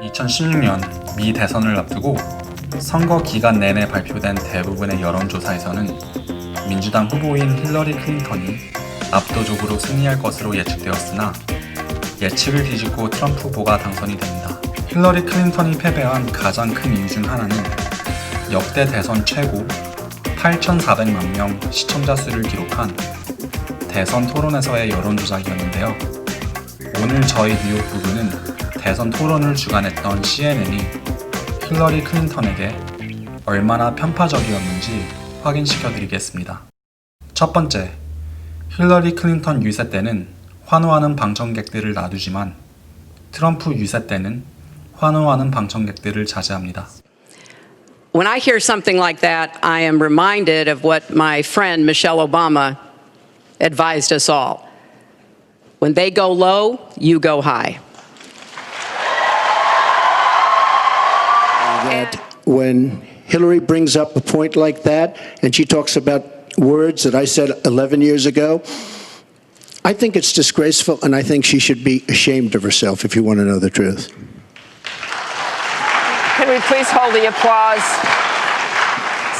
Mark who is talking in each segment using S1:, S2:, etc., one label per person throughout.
S1: 2016년 미 대선을 앞두고 선거 기간 내내 발표된 대부분의 여론조사에서는 민주당 후보인 힐러리 클린턴이 압도적으로 승리할 것으로 예측되었으나 예측을 뒤집고 트럼프 후보가 당선이 됩니다. 힐러리 클린턴이 패배한 가장 큰 이유 중 하나는 역대 대선 최고 8,400만 명 시청자 수를 기록한 대선 토론에서의 여론조작이었는데요. 오늘 저희 뉴욕 부부는 대선 토론을 주관했던 CNN이 힐러리 클린턴에게 얼마나 편파적이었는지 확인시켜 드리겠습니다. 첫 번째, 힐러리 클린턴 유세 때는 환호하는 방청객들을 놔두지만 트럼프 유세 때는 환호하는 방청객들을 자제합니다.
S2: When I hear something like that, I am reminded of what my friend Michelle Obama advised us all. When they go low, you go high.
S3: That when Hillary brings up a point like that and she talks about words that I said 11 years ago, I think it's disgraceful and I think she should be ashamed of herself if you want to know the truth.
S4: Can we please hold the applause?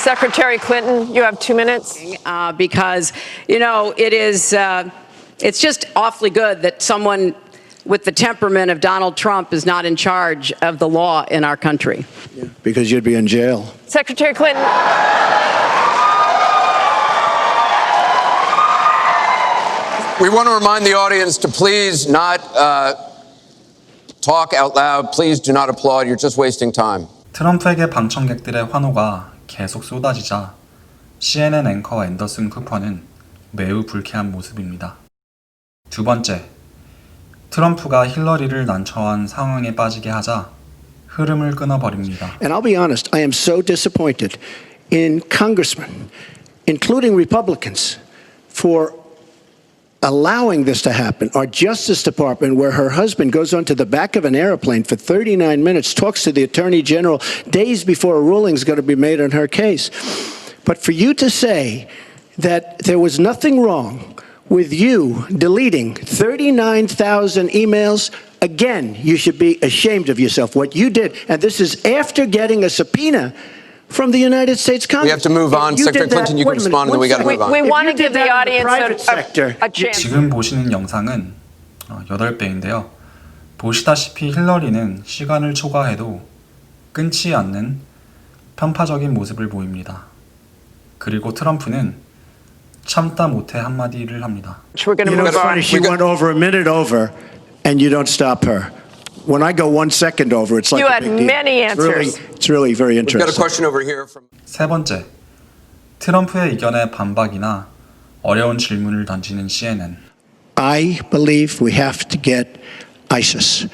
S4: Secretary Clinton, you have two minutes.
S2: Uh, because, you know, it is, uh, it's just awfully good that someone with the temperament of Donald Trump is not in charge of the law in our country.
S3: Because you'd be in jail.
S4: Secretary Clinton,
S5: We want to remind the audience to please not uh, talk out loud. Please do not applaud. You're just wasting time.
S1: 트럼프에게 방청객들의 환호가 계속 쏟아지자 CNN 앵커 앤더슨 쿠퍼는 매우 불쾌한 모습입니다. 두 번째, 트럼프가 힐러리를 난처한 상황에 빠지게 하자 흐름을 끊어버립니다.
S3: And I'll be honest, I am so disappointed in congressmen, including Republicans, for allowing this to happen. Our Justice Department, where her husband goes onto the back of an airplane for 39 minutes, talks to the Attorney General days before a ruling is going to be made on her case. But for you to say that there was nothing wrong with you deleting 39,000 emails, again, you should be ashamed of yourself. What you did, and this is after getting a subpoena from the United States Congress.
S5: have to move on.
S3: If you
S5: Secretary
S3: did that-
S5: Clinton, you can
S3: wait a minute,
S5: respond, and then
S3: one
S5: we gotta
S3: second.
S5: move on.
S4: we,
S3: If
S4: want to
S3: you did
S4: give the
S3: that in the
S4: audience
S3: private sector,
S4: a, a, a chance.
S1: 지금 보시는 영상은 어, 8배인데요. 보시다시피 힐러리는 시간을 초과해도 끊지 않는 편파적인 모습을 보입니다. 그리고 트럼프는 참다 못해 한마디를 합니다.
S4: We're going to
S3: You know,
S4: move
S3: it's
S4: on.
S3: funny, she went over a minute over, and you don't stop her. When I go one second over, it's like
S4: You
S3: a
S4: had
S3: big deal.
S4: many
S3: It's really,
S4: answers.
S3: it's really very
S5: We've got a
S3: interesting.
S5: question over here from.
S1: 세 번째, 트럼프의 의견에 반박이나 어려운 질문을 던지는 CNN.
S3: I believe we have to get ISIS.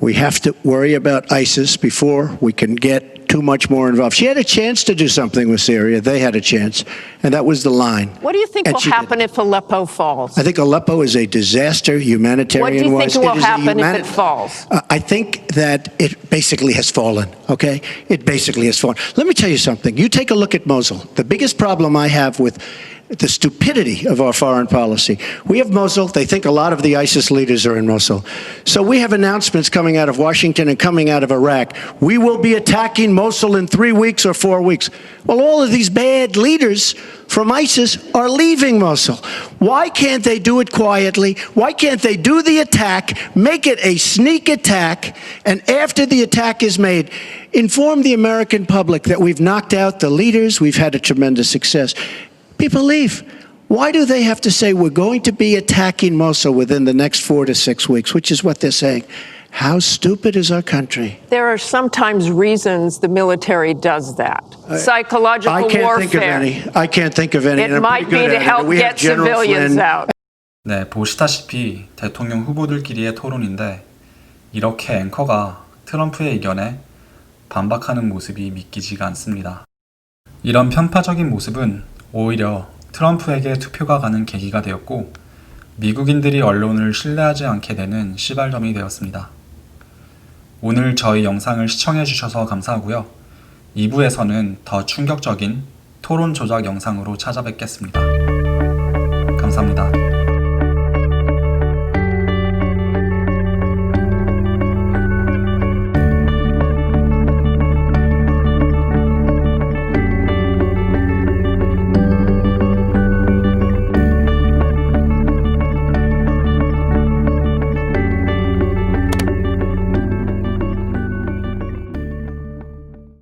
S3: We have to worry about ISIS before we can get too much more involved. She had a chance to do something with Syria. They had a chance, and that was the line.
S4: What do you think
S3: And
S4: will happen if Aleppo falls?
S3: I think Aleppo is a disaster humanitarian wise.
S4: What do you think will happen if it falls?
S3: Uh, I think that it basically has fallen, okay? It basically has fallen. Let me tell you something. You take a look at Mosul. The biggest problem I have with the stupidity of our foreign policy. We have Mosul. They think a lot of the ISIS leaders are in Mosul. So we have announcements coming out of Washington and coming out of Iraq. We will be attacking Mosul in three weeks or four weeks. Well, all of these bad leaders from ISIS are leaving Mosul. Why can't they do it quietly? Why can't they do the attack, make it a sneak attack, and after the attack is made, inform the American public that we've knocked out the leaders, we've had a tremendous success? People leave. Why do they have to say we're going to be attacking Mosul within the next four to six weeks, which is what they're saying? How stupid is our country?
S4: There are sometimes reasons the military does that. Psychological
S3: I can't
S4: warfare.
S3: think of any. I can't think of any. and
S4: It
S3: I'm
S4: might
S3: pretty
S4: be
S3: good
S4: to
S3: at it.
S4: help
S3: We have
S4: get
S3: General
S4: civilians
S3: Flynn.
S4: out.
S1: 네, 보시다시피 대통령 후보들끼리의 토론인데 이렇게 앵커가 트럼프의 의견에 반박하는 모습이 믿기지가 않습니다. 이런 편파적인 모습은 오히려 트럼프에게 투표가 가는 계기가 되었고 미국인들이 언론을 신뢰하지 않게 되는 시발점이 되었습니다. 오늘 저희 영상을 시청해 주셔서 감사하고요. 2부에서는 더 충격적인 토론 조작 영상으로 찾아뵙겠습니다. 감사합니다.